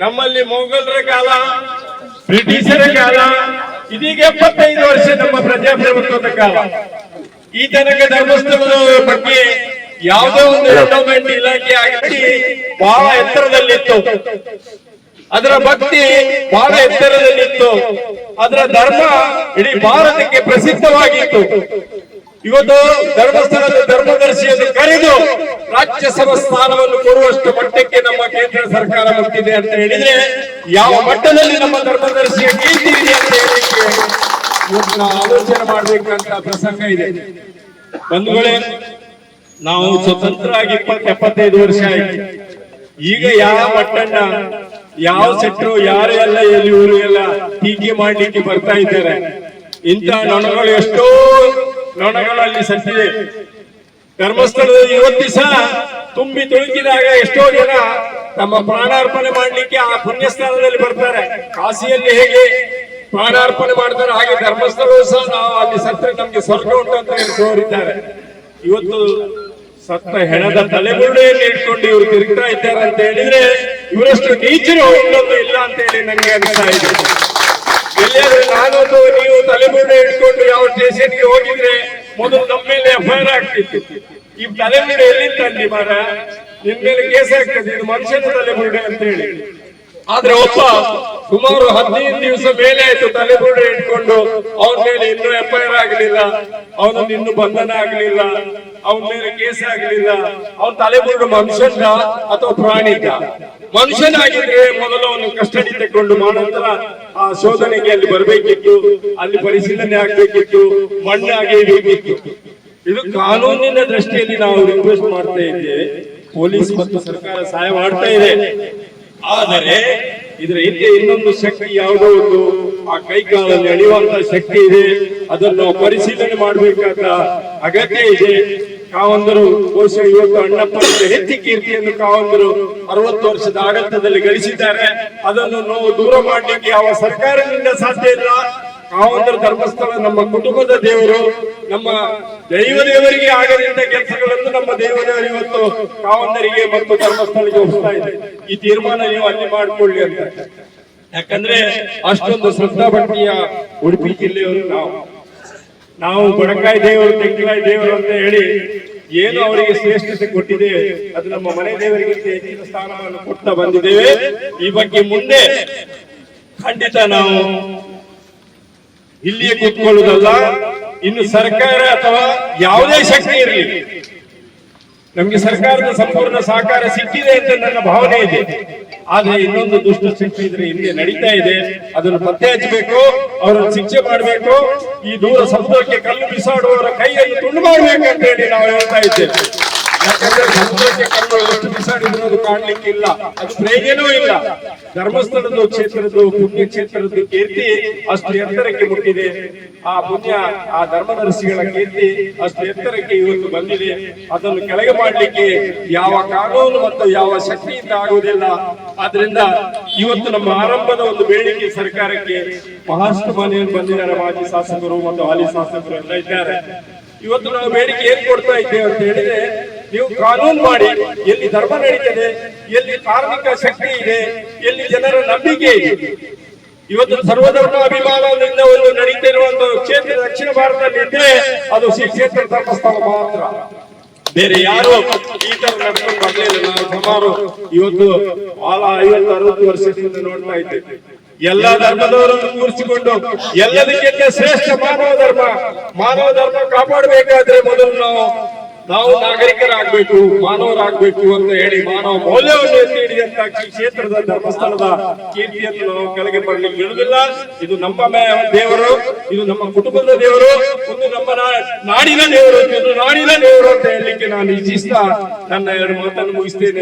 ನಮ್ಮಲ್ಲಿ ಮೊಘಲರ ಕಾಲ ಬ್ರಿಟಿಷರ ಕಾಲ ಇದೀಗ ಎಪ್ಪತ್ತೈದು ವರ್ಷ ನಮ್ಮ ಪ್ರಜಾಪ್ರಭುತ್ವದ ಕಾಲ. ಈ ತನಕ ಧರ್ಮಸ್ಥಳದ ಬಗ್ಗೆ ಯಾವುದೋ ಒಂದು ಡೆವಲಪ್ಮೆಂಟ್ ಇಲಾಖೆ ಆಗಿ ಬಹಳ ಎತ್ತರದಲ್ಲಿತ್ತು. ಅದರ ಭಕ್ತಿ ಬಹಳ ಎತ್ತರದಲ್ಲಿತ್ತು. ಅದರ ಧರ್ಮ ಇಡೀ ಭಾರತಕ್ಕೆ ಪ್ರಸಿದ್ಧವಾಗಿತ್ತು. ಇವತ್ತು ಧರ್ಮಸ್ಥಳದ ಧರ್ಮದರ್ಶಿಯನ್ನು ಕರೆದು ರಾಜ್ಯಸಭಾ ಸ್ಥಾನವನ್ನು ಕೊಡುವಷ್ಟು ಮಟ್ಟಕ್ಕೆ ಸರ್ಕಾರ ಬರ್ತಿದೆ ಅಂತ ಹೇಳಿದ್ರೆ ಯಾವ ಮಟ್ಟದಲ್ಲಿ ನಮ್ಮ ಧರ್ಮದರ್ಶಿಯ ಕೀರ್ತಿ ಇದೆ ಅಂತ ಹೇಳಿಕೆ ಇವತ್ತು ಆಲೋಚನೆ ಮಾಡ್ಬೇಕಂತ ಪ್ರಸಂಗ ಇದೆ. ಬಂಧುಗಳೇ, ನಾವು ಸ್ವತಂತ್ರ ಆಗಿ ಇಪ್ಪತ್ ಎಪ್ಪತ್ತೈದು ವರ್ಷ ಆಯ್ತು. ಈಗ ಯಾವ ಮಟ್ಟಣ್ಣ ಯಾವ ಸೆಟ್ರು ಯಾರು ಎಲ್ಲ ಎಲ್ಲಿ ಊರು ಎಲ್ಲ ಟೀಕೆ ಮಾಡ್ಲಿಕ್ಕೆ ಬರ್ತಾ ಇದ್ದಾರೆ. ಇಂಥ ನೊಣಗಳು ಎಷ್ಟೋ ನೊಣಗಳು ಅಲ್ಲಿ ಸತ್ತಿದೆ ಧರ್ಮಸ್ಥಳದಲ್ಲಿ ಇವತ್ತು ದಿವಸ ತುಂಬಿ ತುಳುಕಿದಾಗ ಎಷ್ಟೋ ಜನ ತಮ್ಮ ಪ್ರಾಣಾರ್ಪಣೆ ಮಾಡ್ಲಿಕ್ಕೆ ಆ ಪುಣ್ಯಸ್ಥಾನದಲ್ಲಿ ಬರ್ತಾರೆ. ಕಾಶಿಯಲ್ಲಿ ಹೇಗೆ ಪ್ರಾಣಾರ್ಪಣೆ ಮಾಡ್ತಾರೆ, ಹಾಗೆ ಧರ್ಮಸ್ಥಳವು ಸಹ ನಾವು ಅಲ್ಲಿ ಸತ್ತರೆ ನಮ್ಗೆ ಸ್ವರ್ಗ ಉಂಟು ಅಂತ ತೋರಿದ್ದಾರೆ. ಇವತ್ತು ಸತ್ತ ಹೆಣದ ತಲೆಬುರುಡೆಯಲ್ಲಿ ಇಟ್ಕೊಂಡು ಇವರು ತಿರುಗ್ತಾ ಇದ್ದಾರೆ ಅಂತ ಹೇಳಿದ್ರೆ ಇವರಷ್ಟು ನೀಚರು ಒಂದೊಂದು ಇಲ್ಲ ಅಂತ ಹೇಳಿ ನನಗೆ ಅನಿಸ್ತಾ ಇದೆ. ಎಲ್ಲಿಯಾದ್ರೂ ನಾನೊಂದು ನೀವು ತಲೆಬುರುಡೆ ಇಟ್ಕೊಂಡು ಯಾವ ಸ್ಟೇಷನ್ಗೆ ಹೋಗಿದ್ರೆ ಮೊದಲು ನಮ್ಮ ಮೇಲೆ ಎಫ್ಐಆರ್ ಆಗ್ತಿತ್ತು. ಈ ತಲೆಬುರುಡೆ ಎಲ್ಲಿ ತಂದಿ ಮಾರ ನಿನ್ ಮೇಲೆ ಕೇಸ್ ಆಗ್ತದೆ. ಇದು ಮನುಷ್ಯನ ತಲೆಬುರುಡೆ ಅಂತ ಹೇಳಿ ಆದ್ರೆ ಒಬ್ಬ ಸುಮಾರು ಹದಿನೈದು ದಿವಸ ಮೇಲೆ ಆಯ್ತು ತಲೆ ಬುರುಡೆ ಇಟ್ಕೊಂಡು, ಅವನ ಮೇಲೆ ಇನ್ನೂ ಎಫ್ಐಆರ್ ಆಗಲಿಲ್ಲ ಅವನನ್ನು ಇನ್ನು ಬಂಧನ ಆಗಲಿಲ್ಲ, ಅವನ ಮೇಲೆ ಕೇಸ್ ಆಗಲಿಲ್ಲ. ಅವನ ತಲೆಬುರುಡು ಮನುಷ್ಯನ ಅಥವಾ ಪ್ರಾಣಿಗ ಮನುಷ್ಯನಾಗಿದ್ರೆ ಮೊದಲು ಅವನು ಕಸ್ಟಡಿ ತಕೊಂಡು ಮಾಡಂತರ ಆ ಶೋಧನೆಗೆ ಅಲ್ಲಿ ಬರಬೇಕಿತ್ತು, ಅಲ್ಲಿ ಪರಿಶೀಲನೆ ಆಗ್ಬೇಕಿತ್ತು, ಮಣ್ಣಾಗಿ ಬೇಕಿತ್ತು. ಇದು ಕಾನೂನಿನ ದೃಷ್ಟಿಯಲ್ಲಿ ನಾವು ರಿಕ್ವೆಸ್ಟ್ ಮಾಡ್ತಾ ಇದ್ದೇವೆ. ಪೊಲೀಸ್ ಮತ್ತು ಸರ್ಕಾರ ಸಹಾಯ ಮಾಡ್ತಾ ಇದೆ. ಆದರೆ ಇದರ ಹಿಂದೆ ಇನ್ನೊಂದು ಶಕ್ತಿ ಯಾವುದೋ ಒಂದು ಆ ಕೈಕಾಲಲ್ಲಿ ಅಳಿಯುವಂತ ಶಕ್ತಿ ಇದೆ. ಅದನ್ನು ಪರಿಶೀಲನೆ ಮಾಡಬೇಕಾದ ಅಗತ್ಯ ಇದೆ. ಕಾವಂದರು ಬಹುಶಃ ಇವತ್ತು ಅಣ್ಣಪ್ಪ ಹೆಚ್ಚಿ ಕೀರ್ತಿಯನ್ನು ಕಾವಂದರು ಅರವತ್ತು ವರ್ಷದ ಆಡಳಿತದಲ್ಲಿ ಗಳಿಸಿದ್ದಾರೆ. ಅದನ್ನು ನಾವು ದೂರ ಮಾಡಲಿಕ್ಕೆ ಯಾವ ಸರ್ಕಾರದಿಂದ ಸಾಧ್ಯ ಇಲ್ಲ. ಕಾವಂದರು ಧರ್ಮಸ್ಥಳ ನಮ್ಮ ಕುಟುಂಬದ ದೇವರು. ನಮ್ಮ ದೈವ ದೇವರಿಗೆ ಆಗದಂತ ಕೆಲಸಗಳನ್ನು ನಮ್ಮ ದೇವ ದೇವರು ಇವತ್ತು ಕಾವಂದರಿಗೆ ಮತ್ತು ಧರ್ಮಸ್ಥಳಿಗೆ ಹೋಗ್ತಾ ಇದೆ ಈ ತೀರ್ಮಾನ ನೀವು ಅಲ್ಲಿ ಮಾಡಿಕೊಳ್ಳಿ ಅಂತ. ಯಾಕಂದ್ರೆ ಅಷ್ಟೊಂದು ಶ್ರದ್ಧಾ ಭಕ್ತಿಯ ಉಡುಪಿ ಜಿಲ್ಲೆಯವರು ನಾವು. ನಾವು ಬಡಕಾಯಿ ದೇವರು, ತೆಂಗಿನಕಾಯಿ ದೇವರು ಅಂತ ಹೇಳಿ ಏನು ಅವರಿಗೆ ಶ್ರೇಷ್ಠತೆ ಕೊಟ್ಟಿದೆ, ಅದು ನಮ್ಮ ಮನೆ ದೇವರಿಗೆ ಹೆಚ್ಚಿನ ಸ್ಥಾನವನ್ನು ಕೊಡ್ತಾ ಬಂದಿದ್ದೇವೆ. ಈ ಬಗ್ಗೆ ಮುಂದೆ ಖಂಡಿತ ನಾವು ಇಲ್ಲಿಯೇ ಕೂತ್ಕೊಳ್ಳುವುದಲ್ಲ. ಇನ್ನು ಸರ್ಕಾರ ಅಥವಾ ಯಾವುದೇ ಶಕ್ತಿ ಇರಲಿ. ನಮ್ಗೆ ಸರ್ಕಾರದ ಸಂಪೂರ್ಣ ಸಹಕಾರ ಸಿಕ್ಕಿದೆ ಅಂತ ನನ್ನ ಭಾವನೆ ಇದೆ. ಆದ್ರೆ ಇನ್ನೊಂದು ದುಷ್ಟ ಶಕ್ತಿ ಇದ್ರೆ ಹಿಂದೆ ನಡೀತಾ ಇದೆ. ಅದನ್ನು ಪತ್ತೆ ಹಚ್ಚಬೇಕು ಅವರನ್ನು ಶಿಕ್ಷೆ ಮಾಡಬೇಕು. ಈ ದೂರ ಸಮುದ್ರಕ್ಕೆ ಕಲ್ಲು ಬಿಸಾಡುವವರ ಕೈಯಲ್ಲಿ ತುಂಡು ಮಾಡಬೇಕು ಅಂತ ಹೇಳಿ ನಾವು ಹೇಳ್ತಾ ಇದ್ದೇವೆ. ಯಾಕಂದ್ರೆ ಸಮುದ್ರಕ್ಕೆ ಕಲ್ಲು ಎಷ್ಟು ಬಿಸಾಡಿದ್ರು ಅದು ಕಾಣ್ಲಿಕ್ಕೆ ಇಲ್ಲ ಅದು ಪ್ರೇಗೇನೂ ಇಲ್ಲ. ಧರ್ಮಸ್ಥಳದ ಕ್ಷೇತ್ರದ ಪುಣ್ಯ ಕ್ಷೇತ್ರದ ಕೀರ್ತಿ ಅಷ್ಟು ಎತ್ತರಕ್ಕೆ ಮುಟ್ಟಿದೆ. ಆ ಪುಣ್ಯ, ಆ ಧರ್ಮದರ್ಶಿಗಳ ಕೀರ್ತಿ ಅಷ್ಟು ಎತ್ತರಕ್ಕೆ ಇವತ್ತು ಬಂದಿದೆ. ಅದನ್ನು ಕೆಳಗೆ ಮಾಡಲಿಕ್ಕೆ ಯಾವ ಕಾನೂನು ಮತ್ತು ಯಾವ ಶಕ್ತಿಯಿಂದ ಆಗುವುದಿಲ್ಲ. ಆದ್ರಿಂದ ಇವತ್ತು ನಮ್ಮ ಆರಂಭದ ಒಂದು ಬೇಡಿಕೆ ಸರ್ಕಾರಕ್ಕೆ ಬಹಳಷ್ಟು ಮನೆಯಲ್ಲಿ ಬಂದಿದ್ದಾರೆ ಮಾಜಿ ಶಾಸಕರು ಮತ್ತು ಹಾಲಿ ಶಾಸಕರು ಎಲ್ಲ ಇದ್ದಾರೆ. ಇವತ್ತು ನಾವು ಬೇಡಿಕೆ ಏನ್ ಕೊಡ್ತಾ ಇದ್ದೇವೆ ಅಂತ ಹೇಳಿದ್ರೆ ನೀವು ಕಾನೂನು ಮಾಡಿ, ಎಲ್ಲಿ ಧರ್ಮ ನಡೀತದೆ, ಎಲ್ಲಿ ಕಾರ್ಮಿಕ ಶಕ್ತಿ ಇದೆ, ಎಲ್ಲಿ ಜನರ ನಂಬಿಕೆ ಇದೆ. ಇವತ್ತು ಸರ್ವಧರ್ಮ ಅಭಿಮಾನದಿಂದ ಒಂದು ನಡೀತಿರುವ ಕ್ಷೇತ್ರ ದಕ್ಷಿಣ ಭಾರತದಲ್ಲಿ ಇದ್ರೆ ಅದು ಶ್ರೀ ಕ್ಷೇತ್ರ ಧರ್ಮಸ್ಥಳ ಮಾತ್ರ. ಬೇರೆ ಯಾರು ಈ ತರ ನಡ್ಕೊಂಡು ಸುಮಾರು ಇವತ್ತು ಬಹಳ ಐವತ್ತು, ಅರವತ್ತು ವರ್ಷದಿಂದ ನೋಡ್ತಾ ಇದ್ದೆ. ಎಲ್ಲ ಧರ್ಮದವರನ್ನು ಕೂರಿಸಿಕೊಂಡು ಎಲ್ಲದಕ್ಕಿಂತ ಶ್ರೇಷ್ಠ ಮಾನವ ಧರ್ಮ. ಮಾನವ ಧರ್ಮ ಕಾಪಾಡಬೇಕಾದ್ರೆ ಮೊದಲು ನಾವು ನಾವು ನಾಗರಿಕರಾಗಬೇಕು, ಮಾನವರಾಗಬೇಕು ಅಂತ ಹೇಳಿ ಮಾನವ ಮೌಲ್ಯವನ್ನು ಎತ್ತಿ ಹಿಡಿದಂತ ಕ್ಷೇತ್ರದ ಧರ್ಮಸ್ಥಳದ ಕೀರ್ತಿಯನ್ನು ನಾವು ಕೆಳಗೆ ಬರಲಿಕ್ಕೆ ಬಿಡುವುದಿಲ್ಲ. ಇದು ನಮ್ಮ ದೇವರು, ಇದು ನಮ್ಮ ಕುಟುಂಬದ ದೇವರು, ಒಂದು ನಮ್ಮ ನಾಡಿನ ದೇವರು ಇದು ನಾಡಿನ ದೇವರು ಅಂತ ಹೇಳಲಿಕ್ಕೆ ನಾನು ಇಚ್ಛಿಸ್ತಾ ನನ್ನ ಎರಡು ಮಾತನ್ನು ಮುಗಿಸ್ತೇನೆ.